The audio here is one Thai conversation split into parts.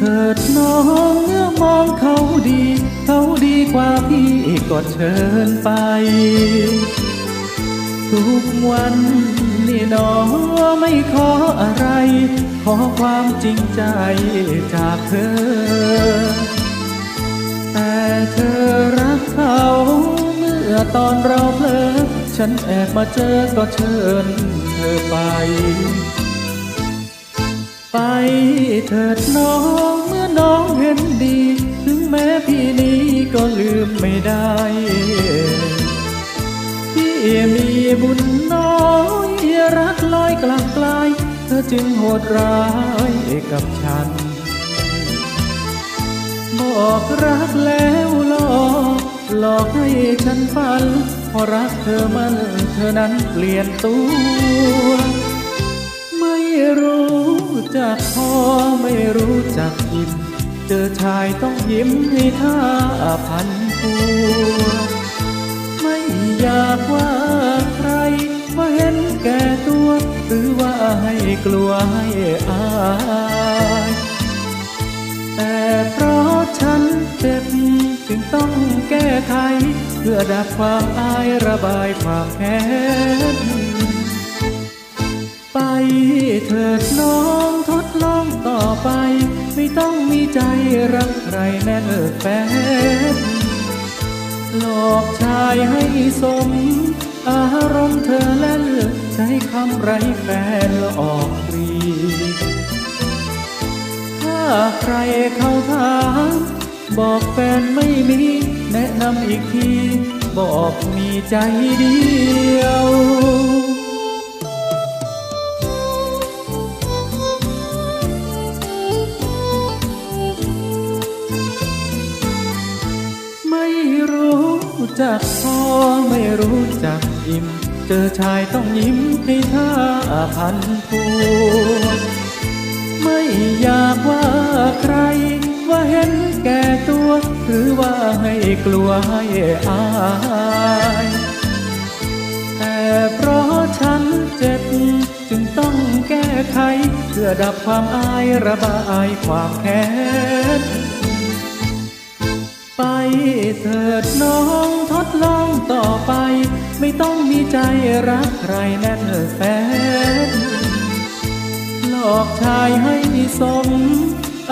เถิดน้องเมื่อมองเขาดี เขาดีกว่าพี่ก็เชิญไป ทุกวันนี่หนอไม่ขออะไร ขอความจริงใจจากเธอ แต่เธอรักเขาเมื่อตอนเราเพลอฉันแอบมาเจอก็เชิญเธอไป ไปเถิดน้องเมื่อน้องเห็นดี ถึงแม้พี่นี้ก็ลืมไม่ได้ พี่มีบุญน้อยรักลอยกลางไกลเธอจึงโหดร้ายกับฉัน บอกรักแล้วหลอกหลอกให้ฉันฝันเพราะรักเธอมันเธอนั้นเปลี่ยนตัว จักพอไม่รู้จักยิ้มเจอชายต้องยิ้มให้ท่าพันปัว ไม่อยากว่าใคร ว่าเห็นแก่ตัว หรือว่าให้กลัวให้อายแต่เพราะฉันเจ็บจึงต้องแก้ไข เพื่อดับความอายระบายความแค้นไปเถิดน้อง ต้องมีใจรักใครแน่นแฟนหลอกชายให้สม อารมณ์เธอและเลือกใช้คำไรแฟนละออกรีถ้าใครเข้าถามบอกแฟนไม่มี แนะนำอีกที บอกมีใจเดียว จักพอไม่รู้จักอิ่ม เจอชายต้องยิ้มให้ท่าพันพัวไม่อยากว่าใคร ว่าเห็นแก่ตัว หรือว่าให้กลัวให้อายแต่เพราะฉันเจ็บ จึงต้องแก้ไข เพื่อดับความอายระบายความแค้นไปเถิดน้อง ดลองต่อไป ไม่ต้องมีใจรักใครแน่นแฟนหลอกชายให้สม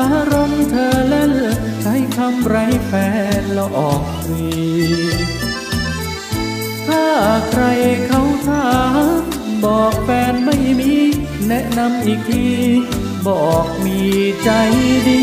อารมณ์เธอเล่นใช้คำไรแฟนลออกฟรีถ้าใครเขาถามบอกแฟนไม่มี แนะนำอีกที บอกมีใจดี